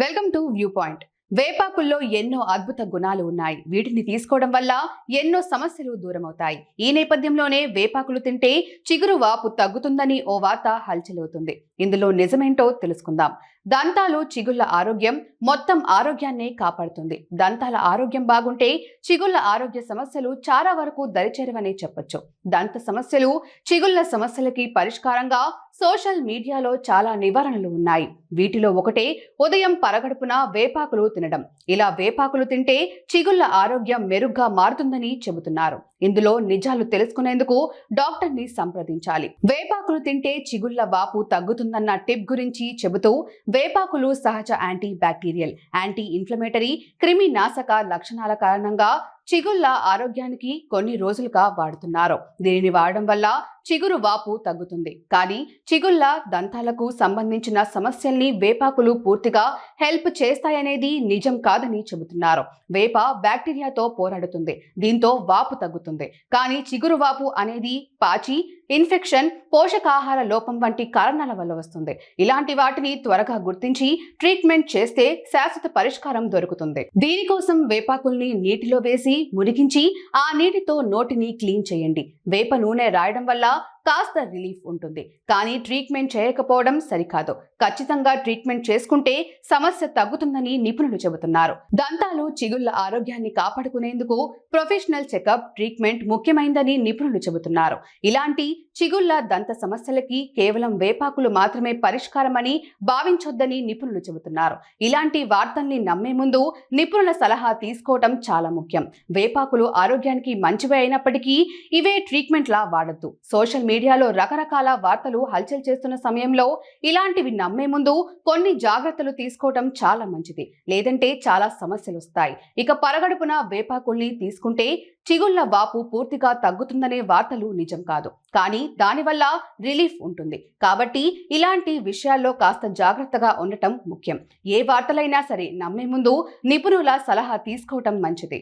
Welcome to view point వేపాకుల్లో ఎన్నో అద్భుత గుణాలు ఉన్నాయి. వీటిని తీసుకోవడం వల్ల ఎన్నో సమస్యలు దూరమవుతాయి. ఈ నేపథ్యంలోనే వేపాకులు తింటే చిగురు వాపు తగ్గుతుందని ఓ వార్త హల్చలవుతుంది. ఇందులో నిజమేంటో తెలుసుకుందాం. దంతాలు చిగుళ్ళ ఆరోగ్యం మొత్తం ఆరోగ్యాన్ని కాపాడుతుంది. దంతాల ఆరోగ్యం బాగుంటే చిగుళ్ళ ఆరోగ్య సమస్యలు చాలా వరకు దరిచేరవని చెప్పొచ్చు. దంత సమస్యలు చిగుళ్ళ సమస్యలకి పరిష్కారంగా సోషల్ మీడియాలో చాలా నివారణలు ఉన్నాయి. వీటిలో ఒకటే ఉదయం పరగడుపున వేపాకులు తినడం. ఇలా వేపాకులు తింటే చిగుళ్ళ ఆరోగ్యం మెరుగ్గా మారుతుందని చెబుతున్నారు. ఇందులో నిజాలు తెలుసుకునేందుకు డాక్టర్ని సంప్రదించాలి. వేపాకులు తింటే చిగుళ్ళ వాపు తగ్గుతుందన్న టిప్ గురించి చెబుతూ వేపాకులు సహజ యాంటీ బ్యాక్టీరియల్ యాంటీ ఇన్ఫ్లమేటరీ క్రిమి నాశక లక్షణాల కారణంగా చిగుళ్ళ ఆరోగ్యానికి కొన్ని రోజులుగా వాడుతున్నారు. దీనిని వాడడం వల్ల చిగురు వాపు తగ్గుతుంది. కానీ చిగుళ్ళ దంతాలకు సంబంధించిన సమస్యల్ని వేపాకులు పూర్తిగా హెల్ప్ చేస్తాయనేది నిజం కాదని చెబుతున్నారు. వేప బ్యాక్టీరియాతో పోరాడుతుంది. దీంతో వాపు తగ్గుతుంది. కానీ చిగురు వాపు అనేది పాచి ఇన్ఫెక్షన్ పోషకాహార లోపం వంటి కారణాల వల్ల వస్తుంది. ఇలాంటి వాటిని త్వరగా గుర్తించి ట్రీట్మెంట్ చేస్తే శాశ్వత పరిష్కారం దొరుకుతుంది. దీనికోసం వేపాకుల్ని నీటిలో వేసి మురిగించి ఆ నీటితో నోటిని క్లీన్ చేయండి. వేప నూనె రాయడం వల్ల కాస్త రిలీఫ్ ఉంటుంది. కానీ ట్రీట్మెంట్ చేయకపోవడం సరికాదు. ఖచ్చితంగా ట్రీట్మెంట్ చేసుకుంటే సమస్య తగ్గుతుందని నిపుణులు చెబుతున్నారు. దంతాలు చిగుళ్ళ ఆరోగ్యాన్ని కాపాడుకునేందుకు ప్రొఫెషనల్ చెకప్ ట్రీట్మెంట్ ముఖ్యమైందని నిపుణులు చెబుతున్నారు. ఇలాంటి చిగుళ్ళ దంత సమస్యలకి కేవలం వేపాకులు మాత్రమే పరిష్కారమని భావించొద్దని నిపుణులు చెబుతున్నారు. ఇలాంటి వార్తల్ని నమ్మే ముందు నిపుణుల సలహా తీసుకోవటం చాలా ముఖ్యం. వేపాకులు ఆరోగ్యానికి మంచివే అయినప్పటికీ ఇవే ట్రీట్మెంట్ లా వాడద్దు. సోషల్ మీడియాలో రకరకాల వార్తలు హల్చల్ చేస్తున్న సమయంలో ఇలాంటివి నమ్మే ముందు కొన్ని జాగ్రత్తలు తీసుకోవటం చాలా మంచిది. లేదంటే చాలా సమస్యలు వస్తాయి ఇక పరగడుపున వేపాకుల్ని తీసుకుంటే చిగుళ్ళ వాపు పూర్తిగా తగ్గుతుందనే వార్తలు నిజం కాదు. కానీ దానివల్ల రిలీఫ్ ఉంటుంది. కాబట్టి ఇలాంటి విషయాల్లో కాస్త జాగ్రత్తగా ఉండటం ముఖ్యం. ఏ వార్తలైనా సరే నమ్మే ముందు నిపుణుల సలహా తీసుకోవటం మంచిది.